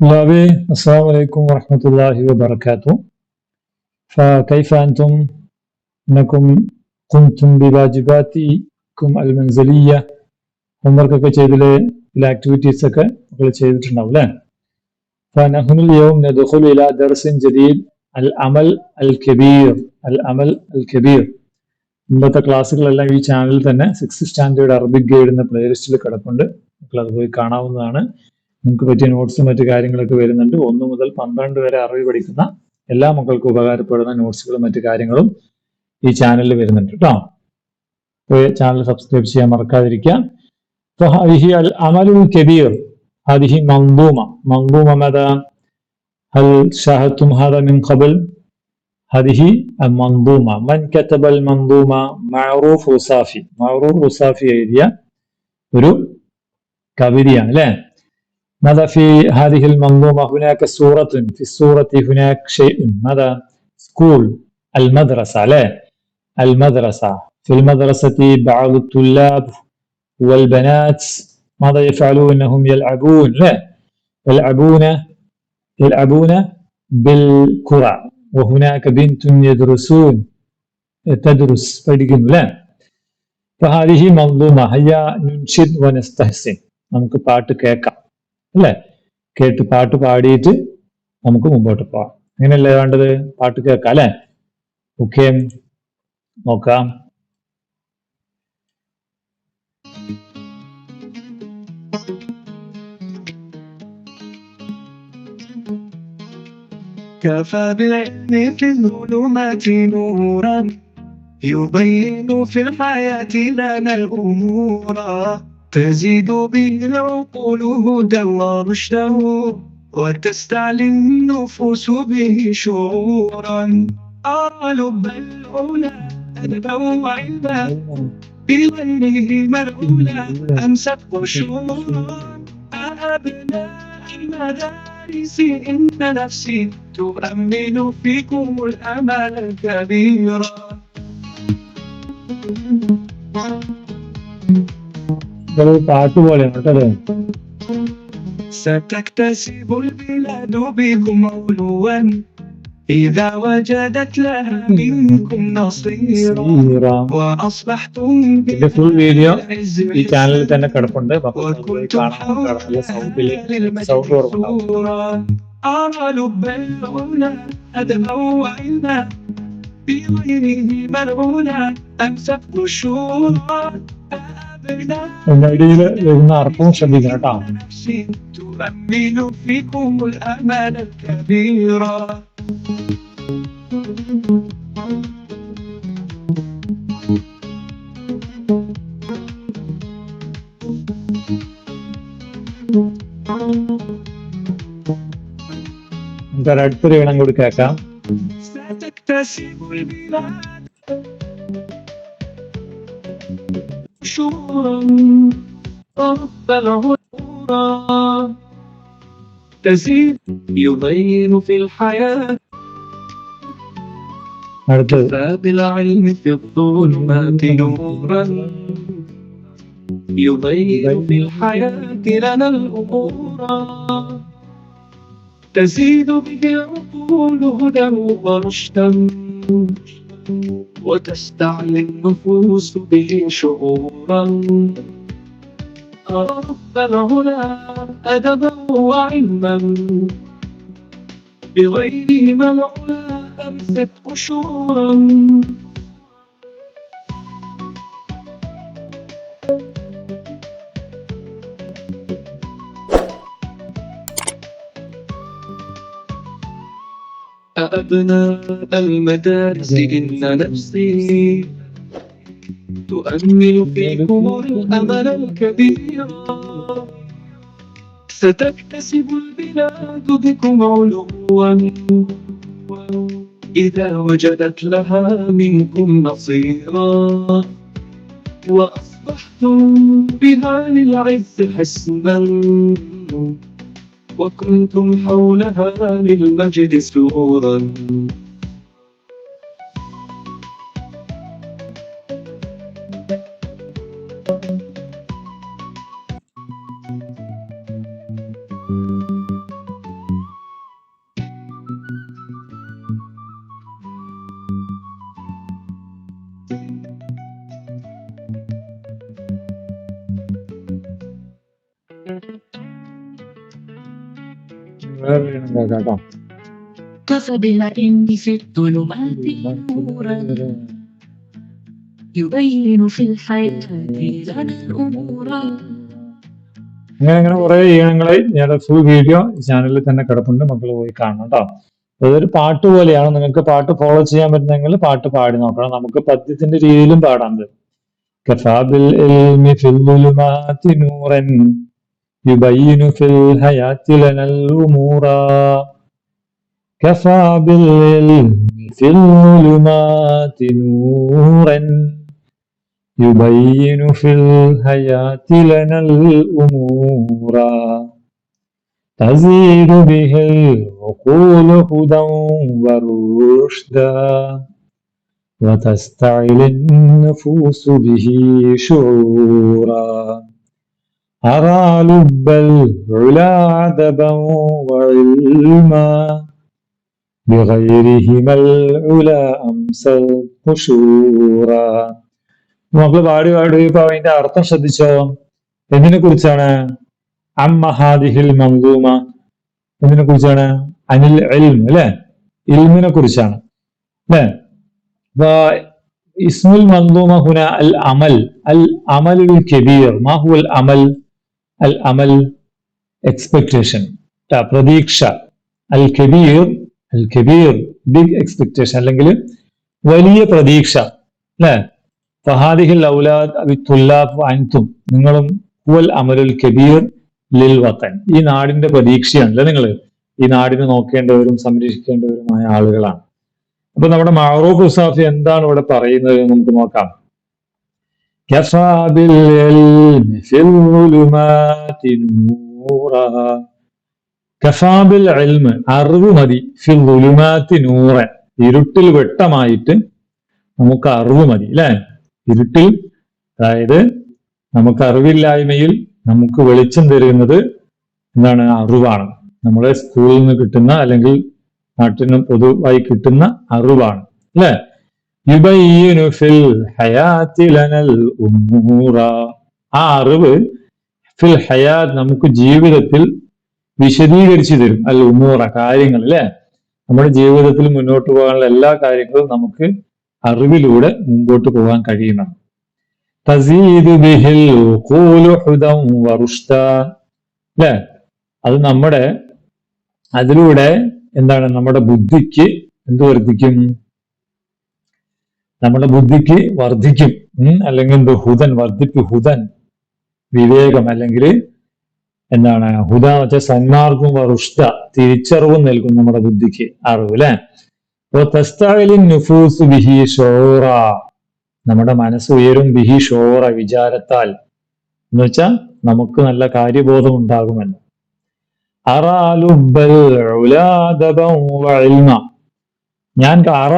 طلابي السلام عليكم ورحمة الله وبركاته فكيف أنتم أنكم قمتم بواجباتكم المنزلية ഹോംവർക്കൊക്കെ ചെയ്തിലെ ചില ആക്ടിവിറ്റീസ് ഒക്കെ നിങ്ങൾ ചെയ്തിട്ടുണ്ടാവും അല്ലേ فنحن اليوم ندخل إلى درس جديد العمل الكبير العمل الكبير ഇന്നത്തെ ക്ലാസ്സുകളെല്ലാം ഈ ചാനലിൽ തന്നെ സിക്സ് സ്റ്റാൻഡേർഡ് അറബിക് ഗൈഡ് എന്ന പ്ലേലിസ്റ്റിൽ കിടപ്പുണ്ട് നിങ്ങൾ അത് പോയി കാണാവുന്നതാണ് നിങ്ങൾക്ക് പറ്റിയ നോട്ട്സും മറ്റു കാര്യങ്ങളൊക്കെ വരുന്നുണ്ട് ഒന്ന് മുതൽ പന്ത്രണ്ട് വരെ അറിവ് പഠിക്കുന്ന എല്ലാ മക്കൾക്കും ഉപകാരപ്പെടുന്ന നോട്ട്സുകളും മറ്റു കാര്യങ്ങളും ഈ ചാനലിൽ വരുന്നുണ്ട് കേട്ടോ പോയി ചാനൽ സബ്സ്ക്രൈബ് ചെയ്യാൻ മറക്കാതിരിക്കുക فهذه العمل الكبير هذه منظومة منظومة ماذا هل شاهدتم هذا من قبل هذه المنظومة من كتب المنظومة معروف وصافي معروف وصافي എഴുതിയ ഒരു കവിതയാണ് അല്ലേ ماذا في هذه المنظومة هناك سورة في السورة هناك شيء ماذا سكول المدرسة لا المدرسة في المدرسة بعض الطلاب والبنات ماذا يفعلون هم يلعبون لا يلعبون يلعبون بالكرة وهناك بنت يدرسون تدرس പഠിക്കുന്നു لا فهذه منظومة هيا ننشد ونستحسن നമുക്ക് പാട്ട് കേൾക്കാം അല്ലേ കേട്ട് പാട്ട് പാടിയിട്ട് നമുക്ക് മുമ്പോട്ട് പോവാം അങ്ങനെയല്ലേ വേണ്ടത് പാട്ട് കേൾക്കാം അല്ലേ ഓക്കെ നോക്കാം كفى بالعلم في الظلمات نورا يبين في الحياة لنا الأمور تزيد به العقول هدى ورشدا وتستعلي النفوس به شعورا. أرى لب العلا أدبوا علما بغيره مرعولا أمست قشورا أبناء المدارس إن نفسي تؤمن فيكم الأمل كبيرا. പാട്ട് പോലെയാണ് കേട്ടത് ستكتسب البلاد بكم علوا إذا وجدت لها منكم نصيرا وأصبحتم ഇതിന്റെ ഫുൾ വീഡിയോ بالعز ഈ ചാനലിൽ തന്നെ കിടപ്പുണ്ട് മക്കൾ പോയി وكنتم കാണാൻ حول നല്ല സൗണ്ടില് المجد സൗണ്ട് കുറവുണ്ടാവും بغيره منعونا أمسكت الشورى الذين لم يعرفونش بجرعتهم تؤمن فيكم الأمان الكبيرة ఇంకా రెడ్ త్రీ వినంగా కూడా కేక تكتسب البلاد شورا رب العرى تزيد يبين في الحياة فبالعلم في الظلمات نورا يبين في الحياة لنا الأمور. تزيد به العقول هدى ورشدا وتستعلي النفوس به شعورا. رب العلا أدبا وعلما بغيره العلا أمست قشورا. أبناء المدارس إن نفسي تؤمل فيكم الأمل الكبير. ستكتسب البلاد بكم علوا. إذا وجدت لها منكم نصيرا. وأصبحتم بها للعز حسنا وكنتم حولها للمجد سرورا വേറെ ഈണം കേൾക്കാം കേട്ടോ كفى بالعلم في الظلمات نورا يبين في الحياة لنا الأمور അങ്ങനെ അങ്ങനെ കുറെ ഈണങ്ങൾ ഞങ്ങളുടെ ഫുൾ വീഡിയോ ചാനലിൽ തന്നെ കിടപ്പുണ്ട് മക്കൾ പോയി കാണണം കേട്ടോ അതൊരു പാട്ട് പോലെയാണ് നിങ്ങൾക്ക് പാട്ട് ഫോളോ ചെയ്യാൻ പറ്റുന്നെങ്കിൽ പാട്ട് പാടി നോക്കണം നമുക്ക് പദ്യത്തിന്റെ രീതിയിലും പാടാം ഇത് يبين في الحياة لنا الأمور. كفى بالعلم في الظلمات نورا. يبين في الحياة لنا الأمور. تزيد به العقول هدى ورشدا. وتستعل النفوس به شعورا. أرى لب العلا عذبا وعلما بغيرهما العلا أمسى القشورا മക്കള് പാടി പാടി ഇപ്പൊ അതിന്റെ അർത്ഥം ശ്രദ്ധിച്ചോ എന്തിനെ കുറിച്ചാണ് അമ്മഹാദിഹിൽ മങ്കൂമ എന്തിനെ കുറിച്ചാണ് അനിൽ ഇൽം അല്ലെ ഇൽമിനെ കുറിച്ചാണ് അല്ലെ അപ്പൊ ഇസ്മുൽ മങ്കൂമ ഹുന അൽ അമൽ അൽ അമലുൽ കബീർ മാ ഹു അൽ അമൽ അൽ അമൽ എക്സ്പെക്ടേഷൻ. പ്രതീക്ഷ. അൽ കബീർ അൽ കബീർ ബിഗ് എക്സ്പെക്ടേഷൻ അല്ലെങ്കിൽ വലിയ പ്രതീക്ഷ. അല്ലെ ഫഹാദിഹിൽ ഔലാദ് അൻതും. നിങ്ങളും ഹുവൽ അമലുൽ കബീർ ലിൽ വത്തൻ ഈ നാടിന്റെ പ്രതീക്ഷയാണല്ലേ നിങ്ങൾ ഈ നാടിനെ നോക്കേണ്ടവരും സംരക്ഷിക്കേണ്ടവരുമായ ആളുകളാണ്. അപ്പൊ നമ്മുടെ മാറൂഫ് ഉസാഫി എന്താണ് ഇവിടെ പറയുന്നത് നമുക്ക് നോക്കാം. كفى بالعلم في الظلمات نورا كفى بالعلم അറിവ് മതി ഫി ظلمات നൂറ ഇരുട്ടിൽ വെട്ടമായിട്ട് നമുക്ക് അറിവ് മതി അല്ലേ ഇരുട്ടിൽ അതായത് നമുക്ക് അറിവില്ലായ്മയിൽ നമുക്ക് വെളിച്ചം തരുന്നത് എന്താണ് അറിവാണ് നമ്മുടെ സ്കൂളിൽ നിന്ന് കിട്ടുന്ന അല്ലെങ്കിൽ നാട്ടിന് പൊതുവായി കിട്ടുന്ന അറിവാണ് അല്ലെ അറിവ് ഫിൽ ഹയാത്ത് നമുക്ക് ജീവിതത്തിൽ വിശദീകരിച്ചു തരും. അൽ ഉമ്മൂറ കാര്യങ്ങൾ അല്ലെ? നമ്മുടെ ജീവിതത്തിൽ മുന്നോട്ട് പോകാനുള്ള എല്ലാ കാര്യങ്ങളും നമുക്ക് അറിവിലൂടെ മുമ്പോട്ട് പോകാൻ കഴിയണം. തസീദ് ബിഹിൽ അല്ലെ? അത് നമ്മുടെ അതിലൂടെ എന്താണ്? നമ്മുടെ ബുദ്ധിക്ക് എന്ത് വർദ്ധിക്കും? നമ്മുടെ ബുദ്ധിക്ക് വർദ്ധിക്കും അല്ലെങ്കിൽ എന്ത് ഹുതൻ വർദ്ധിപ്പ് ഹുതൻ വിവേകം അല്ലെങ്കിൽ എന്താണ് ഹുദ വെച്ചാൽ സന്മാർഗം വറുഷ്ട തിരിച്ചറിവും നൽകും നമ്മുടെ ബുദ്ധിക്ക് അറിവ് അല്ലെ? നുഫൂസ് ബിഹി ഷോറ നമ്മുടെ മനസ്സ് ഉയരും ബിഹി ഷോറ വിചാരത്താൽ. എന്ന് വെച്ചാൽ നമുക്ക് നല്ല കാര്യബോധം ഉണ്ടാകുമെന്ന് അറാലുബൽ. ഞാൻ അറ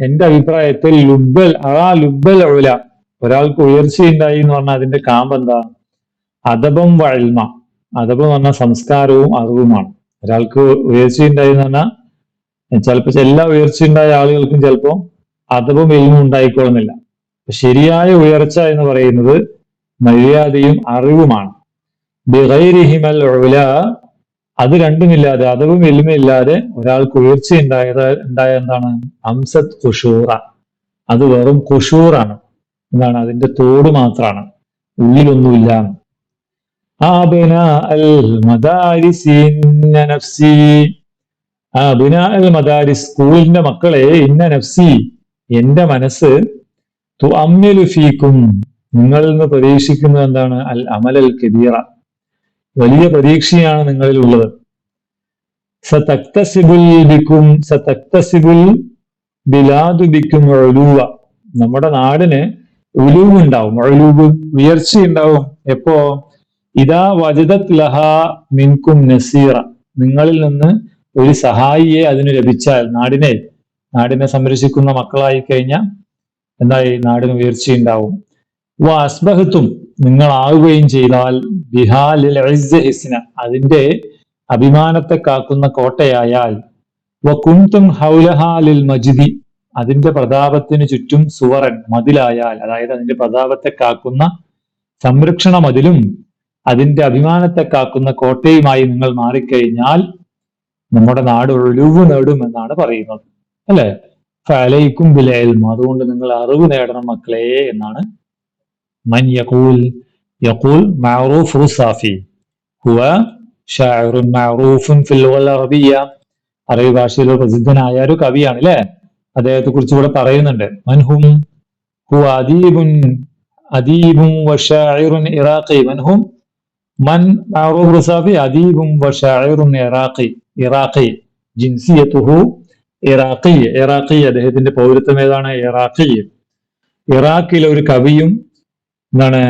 എന്റെ അഭിപ്രായത്തിൽ ലുബൽ ആ ലുബൽ ഉല ഒരാൾക്ക് ഉയർച്ചയുണ്ടായി എന്ന് പറഞ്ഞാൽ അതിന്റെ കാമ്പ് എന്താ? അദബം വഴൽമ. അദബം എന്ന് പറഞ്ഞാൽ സംസ്കാരവും അറിവുമാണ്. ഒരാൾക്ക് ഉയർച്ചയുണ്ടായി എന്ന് പറഞ്ഞാൽ ചിലപ്പോൾ എല്ലാ ഉയർച്ചയുണ്ടായ ആളുകൾക്കും ചിലപ്പോൾ അദബും എൽമും ഉണ്ടായിക്കൊള്ളുന്നില്ല ശരിയായ ഉയർച്ച എന്ന് പറയുന്നത് മര്യാദയും അറിവുമാണ്. ബിഗൈരിഹിമൽ ഉല അത് രണ്ടുമില്ലാതെ അതവും എളിമയില്ലാതെ ഒരാൾക്ക് ഉയർച്ച ഉണ്ടായത് ഉണ്ടായ എന്താണ്? അംസത് കുഷൂറ അത് വെറും കുഷൂറാണ് എന്താണ്? അതിന്റെ തോട് മാത്രമാണ് ഉള്ളിലൊന്നുമില്ല. ആബിന അൽ മദാരിസി നഫ്സി. അൽ മദാരിസ് സ്കൂളിന്റെ മക്കളെ ഇന്ന നഫ്സി. എന്റെ മനസ്സ് തു അമ്മിലു ഫീക്കും. നിങ്ങളിൽ നിന്ന് പ്രതീക്ഷിക്കുന്നത് എന്താണ്? അൽ അമലൽ കബീറ. വലിയ പരീക്ഷയാണ് നിങ്ങളിൽ ഉള്ളത് സതക്തസിബുൽ ബിക്കും സതക്തസിബുൽ ബിലാദു ബിക്കും ഒഴുവ നമ്മുടെ നാടിന് ഉലൂവ് ഉണ്ടാവും ഒലൂവ് ഉയർച്ച ഉണ്ടാവും എപ്പോ? ഇതാ വജദത് ലഹ മിൻകും നസീറ. നിങ്ങളിൽ നിന്ന് ഒരു സഹായിയെ അതിന് ലഭിച്ചാൽ നാടിനെ നാടിനെ സംരക്ഷിക്കുന്ന മക്കളായി കഴിഞ്ഞാൽ എന്തായി? നാടിന് ഉയർച്ചയുണ്ടാവും. വ നിങ്ങൾ നിങ്ങളാവുകയും ചെയ്താൽ ബിഹാലിൽ ഹിസ്ന അതിന്റെ അഭിമാനത്തെ കാക്കുന്ന കോട്ടയായാൽ വകുന്തും ഹൗലഹാലിൽ മജിദി അതിന്റെ പ്രതാപത്തിന് ചുറ്റും സുവറൻ മതിലായാൽ അതായത് അതിന്റെ പ്രതാപത്തെ കാക്കുന്ന സംരക്ഷണ മതിലും അതിന്റെ അഭിമാനത്തെ കാക്കുന്ന കോട്ടയുമായി നിങ്ങൾ മാറിക്കഴിഞ്ഞാൽ നമ്മുടെ നാട് ഒഴിവ് നേടും എന്നാണ് പറയുന്നത്. അല്ലെ? ഫലയിക്കും ബിലൽമ അതുകൊണ്ട് നിങ്ങൾ അറിവ് നേടണം മക്കളെ എന്നാണ് മൻ യഖൂൽ യഖൂൽ മഅറൂഫ് رصافي ഹുവ شاعر معروف ഫിൽ اللغة العربية. അറബി ഭാഷയിൽ പ്രസിദ്ധനായ ഒരു കവിയാണ് അല്ലെ അദ്ദേഹത്തെ കുറിച്ച് ഇവിടെ പറയുന്നുണ്ട്. മൻഹും ഹുവ അദീബുൻ? അദീബും വഷാഇറുൻ ഇറാഖി. മൻഹും മൻ മഅറൂഫ് റസാഫി അദീബും വഷാഇറുൻ ഇറാഖി. ഇറാഖി. ജിൻസിയത്തുഹു ഇറാഖി. ഇറാഖി അദ്ദേഹത്തിന്റെ പൗരത്വം ഏതാണ്? ഇറാഖി. ഇറാഖിലെ ഒരു കവിയും എന്താണ്?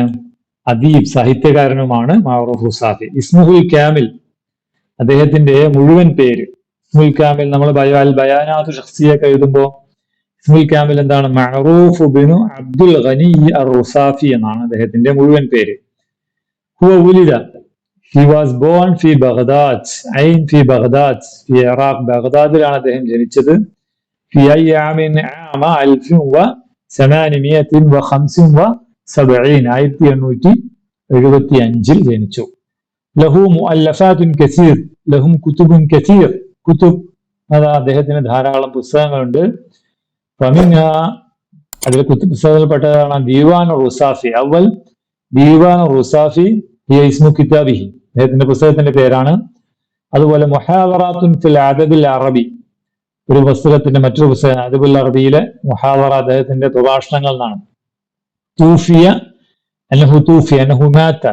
അദീബ് സാഹിത്യകാരനുമാണ് മാറൂഫ് ഹുസാഫി. ഇസ്മുഹുൽ കാമിൽ അദ്ദേഹത്തിന്റെ മുഴുവൻ പേര്. ഇസ്മുൽ കാമിൽ നമ്മൾ ബയാൽ ബയാനാത്ത് ഷഖ്സിയൊക്കെ എഴുതുമ്പോൾ ഇസ്മുൽ കാമിൽ എന്താണ്? മാറൂഫ് ബിനു അബ്ദുൽ ഖനി അർ റുസാഫി എന്നാണ് അദ്ദേഹത്തിന്റെ മുഴുവൻ പേര്. ഹുവ ഹി വാസ് ബോൺ ഫി ബഗ്ദാദ് ഐൻ ഫി ബഗ്ദാദ് ഫി ഇറാഖ് ബഗ്ദാദിലാണ് അദ്ദേഹം ജനിച്ചത്. ഫി ഐ ആമിൻ ആമ അൽഫിൻ വ സമാനിമിയത്തിൻ വ ഖംസിൻ വ സബഈൻ ആയിരത്തി എണ്ണൂറ്റി എഴുപത്തി അഞ്ചിൽ ജനിച്ചു. ലഹു മുഅല്ലഫാത്തുൻ കസീർ ലഹും കുതുബുൻ കസീർ. കുതുബ് അതാ അദ്ദേഹത്തിന് ധാരാളം പുസ്തകങ്ങളുണ്ട്. പമിങ്ങ അതിൽ കുത്തു പുസ്തകത്തിൽപ്പെട്ടതാണ് ദീവാൻ റുസാഫി അവൽ ദീവാൻ റുസാഫി ഹിയ ഇസ്മു കിതാബിഹി. അദ്ദേഹത്തിന്റെ പുസ്തകത്തിന്റെ പേരാണ്. അതുപോലെ മുഹാവറാത്തുൻ ഫിൽ അദബിൽ അറബി. ഒരു പുസ്തകത്തിന്റെ മറ്റൊരു പുസ്തകം അദബുൽ അറബിയിലെ മുഹാവറ അദ്ദേഹത്തിന്റെ പ്രഭാഷണങ്ങൾ എന്നാണ്. തൂഫിയ അന്നഹു തൂഫി അന്നഹു മാത്ത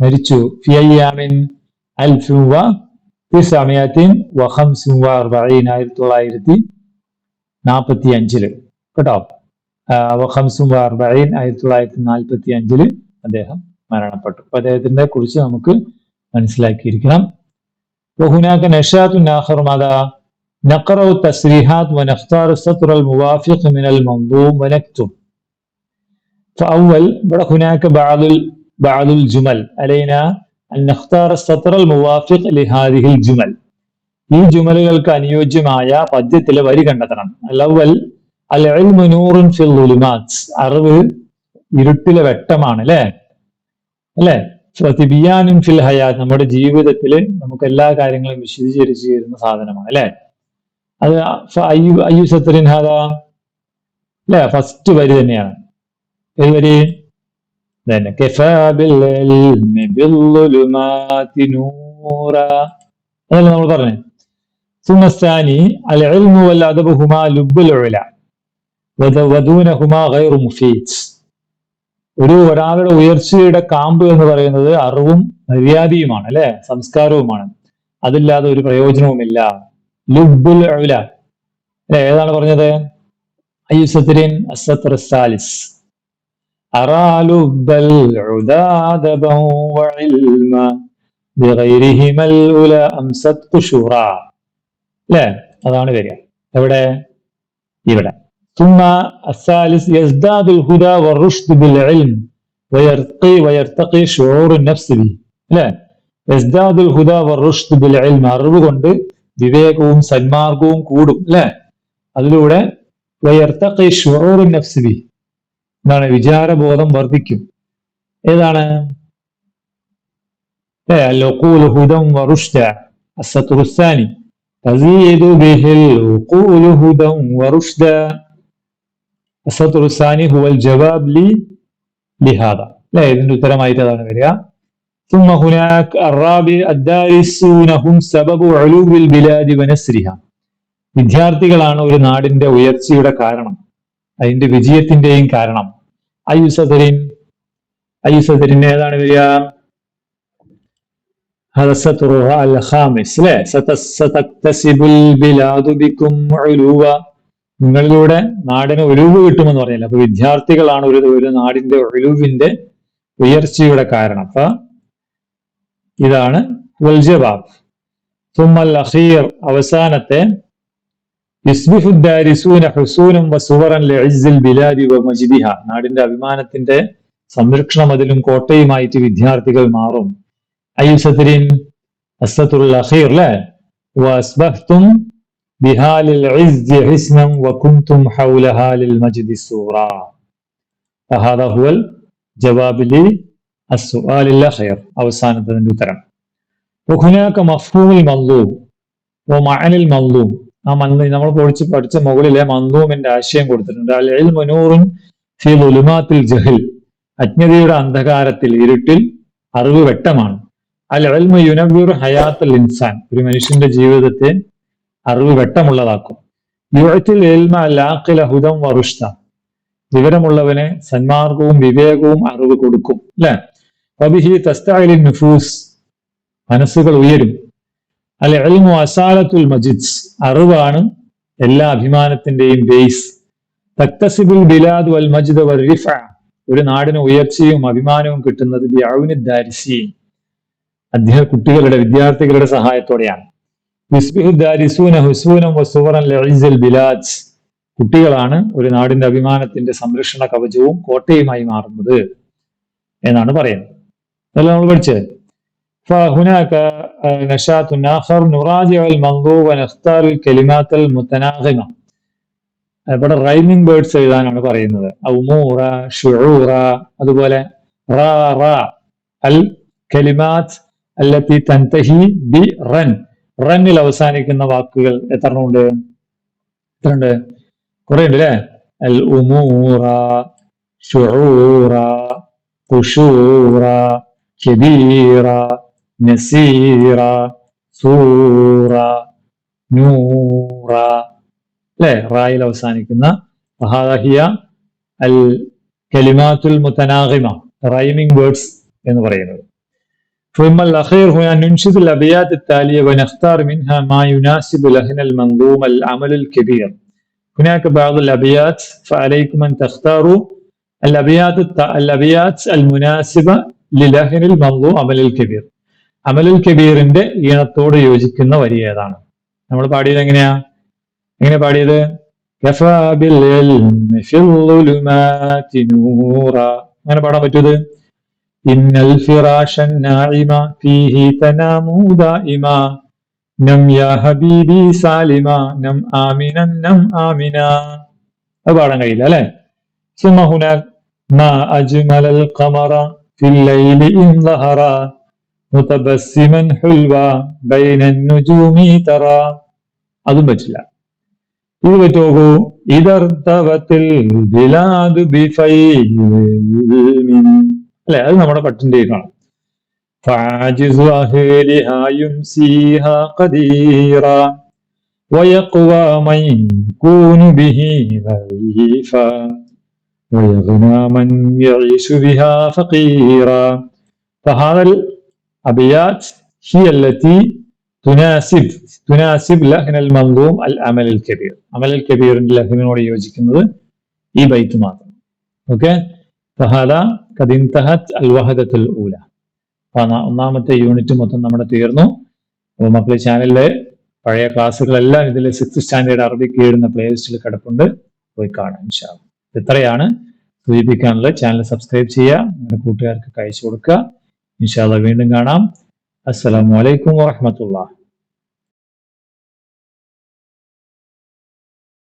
മരിച്ചു ഫി അയ്യാമിൻ അൽഫിൻ വ തിസഅമിയത്തിൻ വ ഖംസിൻ വ അർബഈൻ ആയിരത്തി തൊള്ളായിരത്തി നാൽപ്പത്തി അഞ്ചില് കേട്ടോ വ ഖംസും വ അർബഈൻ ആയിരത്തി തൊള്ളായിരത്തി നാൽപ്പത്തി അഞ്ചില് അദ്ദേഹം മരണപ്പെട്ടു അപ്പൊ അദ്ദേഹത്തിനെ കുറിച്ച് നമുക്ക് മനസ്സിലാക്കിയിരിക്കണം وهناك نشاط آخر ماذا نقرأ التسريحات ونختار السطر الموافق من المنظوم ونكتب ഫൗവൽ ഇവിടെ ഹുനാക്ക് ബാദുൽ ബാദുൽ ജുമൽ അലൈന അന്നഖ്താർ സത്ര മുവാഫിഖ് ലിഹാദിഹിൽ ജുമൽ ഈ ജുമലുകൾക്ക് അനുയോജ്യമായ പദ്യത്തിലെ വരി കണ്ടെത്തണം. അലവൽ അൽ നൂറുൻ ഫിൽ ഉലുമാത്ത് അറിവ് ഇരുട്ടിലെ വെട്ടമാണ് അല്ലേ? അല്ലേ? തിബിയാനും ഫിൽ ഹയാത്ത് നമ്മുടെ ജീവിതത്തിൽ നമുക്ക് എല്ലാ കാര്യങ്ങളും വിശദീകരിച്ചു തരുന്ന സാധനമാണ് അല്ലേ? അത് അയ്യു അയ്യു സത്രിൻ ഹാദ. അല്ലേ? ഫസ്റ്റ് വരി തന്നെയാണ്. എവരെയും അതല്ല നമ്മൾ പറഞ്ഞു? സുമസ്താനി അൽ ഇൽമു വൽ അദബുഹുമാ ലുബ്ബുൽ ഉല. വദൂനഹുമാ ഗൈറു മുഫീദ്. ഒരു ഒരാളുടെ ഉയർച്ചയുടെ കാമ്പ് എന്ന് പറയുന്നത് അറിവും മര്യാദയുമാണ് അല്ലെ? സംസ്കാരവുമാണ്. അതില്ലാതെ ഒരു പ്രയോജനവുമില്ല. ലുബുൽ അല്ലെ ഏതാണ് പറഞ്ഞത്? അയ്യുസത്തിരിൻ അസത്തർ أرى لب العدا أدبا وعلما بغيرهما الأولى أمست قشورا അല്ലേ അതാണ് വരിക എവിടെ ഇവിടെ ثم الثالث يزداد الهدى والرشد بالعلم ويرقي ويرتقي شعور النفس به അല്ലേ يزداد الهدى والرشد بالعلم അറിവ് കൊണ്ട് വിവേകവും സന്മാർഗവും കൂടും അല്ലേ അതിലൂടെ ويرتقي شعور النفس به എന്താണ് വിചാരബോധം വർദ്ധിക്കും ഏതാണ് ഏ العقول هدى ورشدا السطر الثاني تزيد به العقول هدى ورشدا السطر الثاني هو الجواب لي لهذا لا ഇതിന്റെ ഉത്തരമായിട്ട് അതാണ് വരിക ثم هناك الرابع الدارسون هم سبب علو البلاد ونسرها വിദ്യാർത്ഥികളാണ് ഒരു നാടിന്റെ ഉയർച്ചയുടെ കാരണം അതിന്റെ വിജയത്തിന്റെയും കാരണം അയ്യുസദരിൻ അയ്യുസദരിൻ ഏതാണ് വരിക هذا السطر الخامس لا ست- ستكتسب البلاد بكم علوا നിങ്ങളിലൂടെ നാടിന് ഒഴിവ് കിട്ടുമെന്ന് പറഞ്ഞില്ല അപ്പൊ വിദ്യാർത്ഥികളാണ് ഒരു ഒരു നാടിന്റെ ഒഴിവിന്റെ ഉയർച്ചയുടെ കാരണം അപ്പൊ ഇതാണ് വൽ ജവാബ് ثم الأخير അവസാനത്തെ നാടിന്റെ അഭിമാനത്തിന്റെ സംരക്ഷണം അതിലും കോട്ടയുമായിട്ട് വിദ്യാർത്ഥികൾ മാറും. അയ്യുസത്തിരിൻ അസത്തുൽ അഖീർ അല്ലേ വസ്ബഹ്തും ബിഹാലിൽ ഇസ്ജി ഹിസ്നം വകുന്തും ഹൗലഹാലിൽ മജ്ദി സൂറ. ഫഹദ ഹുവൽ ജവാബിലി അസ്സുആലിൽ അഖീർ. അവസാനത്തതിന്റെ ഉത്തരം. വഹുനാക മഫ്ഹൂമുൽ മദ്ലൂം വമഅനിൽ മദ്ലൂം ആ മന്ദ നമ്മൾ പൊളിച്ച് പഠിച്ച മുകളിലെ മന്ദൂമിന്റെ ആശയം കൊടുത്തിട്ടുണ്ട്. അൽ ഇൽമു നൂറുൻ ഫി ദുലുമാത്തിൽ ജഹിൽ. അജ്ഞതയുടെ അന്ധകാരത്തിൽ ഇരുട്ടിൽ അറിവ് വെട്ടമാണ്. അൽ ഇൽമു യുനവ്വിറു ഹയാത്തുൽ ഇൻസാൻ. ഒരു മനുഷ്യന്റെ ജീവിതത്തെ അറിവ് വെട്ടമുള്ളതാക്കും. യുവത്തിൽ ഇൽമ ലാഖില ഹുദം വറുഷ്ത വിവരമുള്ളവന് സന്മാർഗവും വിവേകവും അറിവ് കൊടുക്കും അല്ലെ? വബിഹി തസ്തായിലിൻ നുഫൂസ്. മനസ്സുകൾ ഉയരും. അൽ ഇൽമു അസാലത്തുൽ മജിദ് അറിവാണ് എല്ലാ അഭിമാനത്തിന്റെയും ബേസ് തക്തസിബുൽ ബിലാദ് വൽ മജിദ് വൽ റിഫ ഒരു നാടിന് ഉയർച്ചയും അഭിമാനവും കിട്ടുന്നത് ബിഅൗനി ദാരിസി അദ്ദേഹ കുട്ടികളുടെ വിദ്യാർത്ഥികളുടെ സഹായത്തോടെയാണ്. ബിലാദ്. കുട്ടികളാണ് ഒരു നാടിന്റെ അഭിമാനത്തിന്റെ സംരക്ഷണ കവചവും കോട്ടയുമായി മാറുന്നത് എന്നാണ് പറയുന്നത്. അതല്ല നമ്മൾ പഠിച്ചത്. فهناك نشاط آخر نراجع المنظور ونختار الكلمات المتناغمة ഇവിടെ റൈമിംഗ് വേർഡ്സ് എഴുതാനാണ് പറയുന്നത് ഔമൂറ ഷുഊറ അതുപോലെ റ റ അൽ കലിമാത്ത് അല്ലത്തി തൻതഹി ബി റൻ റന്നിൽ അവസാനിക്കുന്ന വാക്കുകൾ എത്ര ഉണ്ട് എത്ര ഉണ്ട് കുറെ ഉണ്ട് അല്ലേ അൽ ഉമൂറ ഷുഊറ ഖുശൂറ കബീറ നസീറ സൂറ നൂറ അല്ലെ റായിൽ അവസാനിക്കുന്ന ഫഹാഹിയ അൽ കലിമാത്തുൽ മുത്തനാഹിമ റൈമിംഗ് വേർഡ്സ് എന്ന് പറയുന്നത് ثم الأخير هنا ننشد الأبيات التالية ونختار منها ما يناسب لهن المنظوم العمل الكبير هناك بعض الأبيات فعليكم أن تختاروا الأبيات الت... الأبيات المناسبة للهن المنظوم عمل الكبير അമലുൽ കബീറിന്റെ ഈണത്തോട് യോജിക്കുന്ന വരി ഏതാണ്? നമ്മൾ പാടിയത് എങ്ങനെയാ? എങ്ങനെ പാടിയത്? അങ്ങനെ പാടാൻ പറ്റൂത്? ഇന്നൽ ഫിറാഷൻ ഫീഹി തനാമൂദ ഇമ നം യാ സാലിമ. നം ആമിന നം ആമിന. അത് പാടാൻ കഴിയില്ല അല്ലെ? സുമ ഹുനാൽ മാ അജ്മലൽ ഖമറ ഫിൽ ലൈലി ഇൻ ദഹറ. متبسما حلوا بين النجوم ترى അതും പറ്റില്ല ഇത് പറ്റുമോ ഇതർത്തവത്തിൽ ബിലാദ് ബിഫൈലിൻ അല്ലെ അത് നമ്മുടെ പട്ടിന്റെ കാണാം فعاجز أهلها يمسيها قديرا ويقوى من يكون به ضعيفا ويغنى من يعيش بها فقيرا فهذا അബിയാറ്റ് ഹി അല്ലത്തി തുനാസിബ് തുനാസിബ് ലഹ്നൽ മന്ദൂം അൽ അമൽ അൽ കബീർ അമൽ അൽ കബീറിന്റെ ലഹ്നോട് യോജിക്കുന്നത് ഈ ബൈത്ത് മാത്രം. ഓക്കെ ഫഹാദ കദിൻതഹത് അൽ വഹദത്തുൽ ഒന്നാമത്തെ യൂണിറ്റ് മൊത്തം നമ്മുടെ തീർന്നു. അപ്പോൾ മക്കൾ ചാനലിലെ പഴയ ക്ലാസ്സുകളെല്ലാം ഇതിലെ സിക്സ് സ്റ്റാൻഡേർഡ് അറബിക്ക് എഴുതുന്ന പ്ലേലിസ്റ്റിൽ കിടപ്പുണ്ട്. പോയി കാണാം ഇൻഷാ ഇത്രയാണ്. സൂചിപ്പിക്കാനുള്ളത് ചാനൽ സബ്സ്ക്രൈബ് ചെയ്യുക. നിങ്ങളുടെ കൂട്ടുകാർക്ക് അയച്ചു കൊടുക്കുക. ഇൻഷാല്ല വീണ്ടും കാണാം. അസ്സലാമു അലൈക്കും വറഹമത്തുള്ള